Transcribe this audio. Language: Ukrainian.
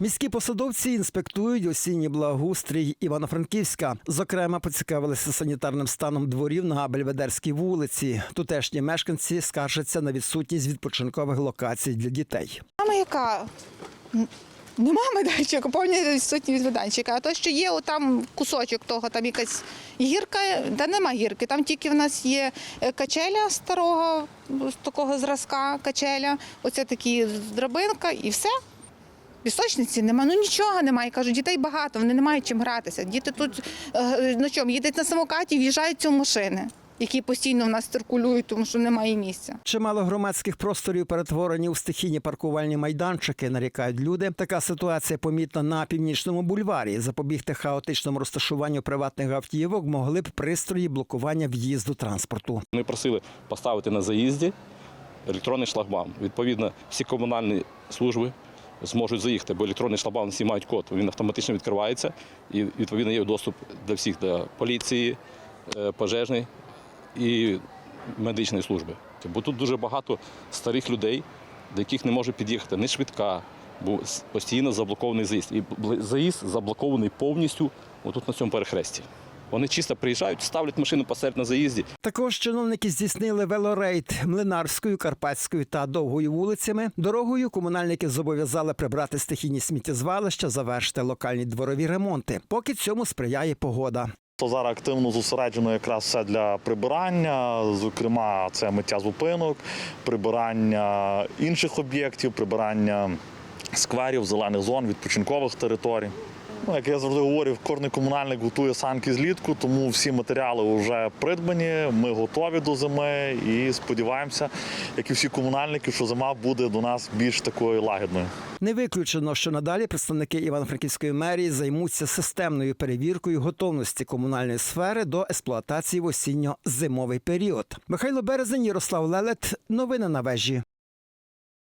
Міські посадовці інспектують осінній благоустрій Івано-Франківська. Зокрема, поцікавилися санітарним станом дворів на Бельведерській вулиці. Тутешні мешканці скаржаться на відсутність відпочинкових локацій для дітей. Мама яка? Нема майданчика, повні відсутні від. А то, що є там кусочок того, там якась гірка, та нема гірки. Там тільки в нас є е, качеля старого, з такого зразка качеля, оце такі драбинка і все. Пісочниці нема, ну нічого немає. Кажу, дітей багато, вони не мають чим гратися. Діти тут е, на чому їдуть на самокаті, в'їжджають в машини, які постійно в нас циркулюють, тому що немає місця. Чимало громадських просторів перетворені у стихійні паркувальні майданчики, нарікають люди. Така ситуація помітна на північному бульварі. Запобігти хаотичному розташуванню приватних автівок могли б пристрої блокування в'їзду транспорту. Ми просили поставити на заїзді електронний шлагбаум. Відповідно, всі комунальні служби зможуть заїхати, бо електронний шлагбаум всі мають код. Він автоматично відкривається і відповідно є доступ для всіх до поліції, е, пожежної і медичної служби. Бо тут дуже багато старих людей, до яких не може під'їхати ні швидка, бо постійно заблокований заїзд. І заїзд заблокований повністю отут на цьому перехресті. Вони чисто приїжджають, ставлять машину посеред на заїзді Також чиновники здійснили велорейд Млинарською, Карпатською та Довгою вулицями. Дорогою комунальники зобов'язали прибрати стихійні сміттєзвалища, завершити локальні дворові ремонти. Поки цьому сприяє погода. То зараз активно зосереджено якраз все для прибирання, зокрема, це миття зупинок, прибирання інших об'єктів, прибирання скверів, зелених зон, відпочинкових територій. Ну, як я завжди говорю, кожен комунальник готує санки злітку, тому всі матеріали вже придбані. Ми готові до зими і сподіваємося, як і всі комунальники, що зима буде до нас більш такою лагідною. Не виключено, що надалі представники Івано-Франківської мерії займуться системною перевіркою готовності комунальної сфери до експлуатації в осінньо-зимовий період. Михайло Березень, Ярослав Лелет. Новини на вежі.